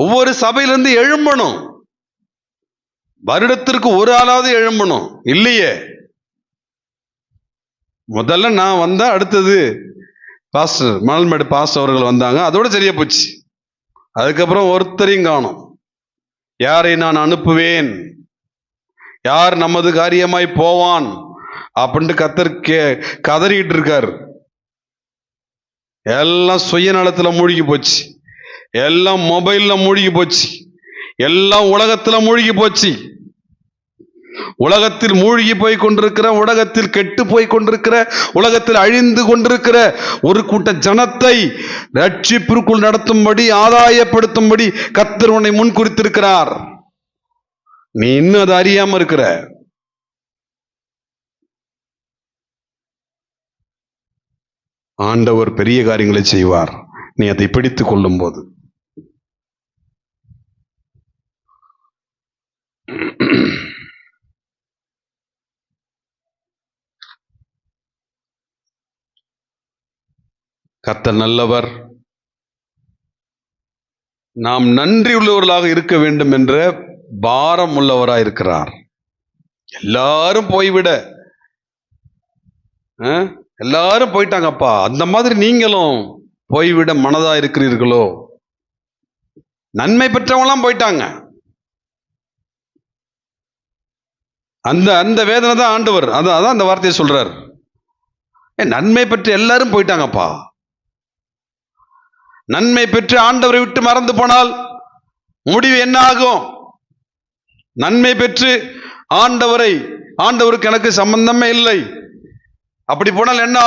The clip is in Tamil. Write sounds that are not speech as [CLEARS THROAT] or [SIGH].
ஒவ்வொரு சபையிலிருந்து எழும்பணும். வருடத்திற்கு ஒரு ஆளாவது எழும்பணும். இல்லையே? முதல்ல நான் வந்தா அடுத்தது பாஸ்டர் மணல்மேடு பாஸ்டர் அவர்கள் வந்தாங்க. அதோட சரியா போச்சு. அதுக்கப்புறம் ஒருத்தரையும் காணும். யாரை நான் அனுப்புவேன்? யார் நமது காரியமாய் போவான்? அப்படின்ட்டு கத்தர் கே கதறிட்டு இருக்காரு. எல்லாம் சுயநலத்தில் மூழ்கி போச்சு. எல்லாம் மொபைல்ல மூழ்கி போச்சு. எல்லாம் உலகத்துல மூழ்கி போச்சு. உலகத்தில் மூழ்கி போய் கொண்டிருக்கிற உலகத்தில் கெட்டு போய் கொண்டிருக்கிற உலகத்தில் அழிந்து கொண்டிருக்கிற ஒரு கூட்ட ஜனத்தை ரட்சிப்பிற்குள் நடத்தும்படி ஆதாயப்படுத்தும்படி கத்தர் உன்னை முன்குறித்திருக்கிறார் நீ இன்னும் அதை அறியாம இருக்கிற. ஆண்டவர் பெரிய காரியங்களை செய்வார். நீ அதை பிடித்துக் கொள்ளும் போது [CLEARS THROAT] கத்த நல்லவர். நாம் நன்றி உள்ளவர்களாக இருக்க வேண்டும் என்ற பாரம் உள்ளவராக இருக்கிறார். எல்லாரும் போய்விட. எல்லாரும் போயிட்டாங்கப்பா. அந்த மாதிரி நீங்களும் போய்விட மனதா இருக்கிறீர்களோ? நன்மை பெற்றவங்களாம் போயிட்டாங்க. அந்த அந்த வேதனை தான் ஆண்டவர். அதான் அதான் அந்த வார்த்தையை சொல்றார். நன்மை பெற்று எல்லாரும் போயிட்டாங்கப்பா. நன்மை பெற்று ஆண்டவரை விட்டு மறந்து போனால் முடிவு என்ன ஆகும்? நன்மை பெற்று ஆண்டவரை ஆண்டவருக்கு எனக்கு சம்பந்தமே இல்லை. அப்படி போனால் என்ன ஆகும்?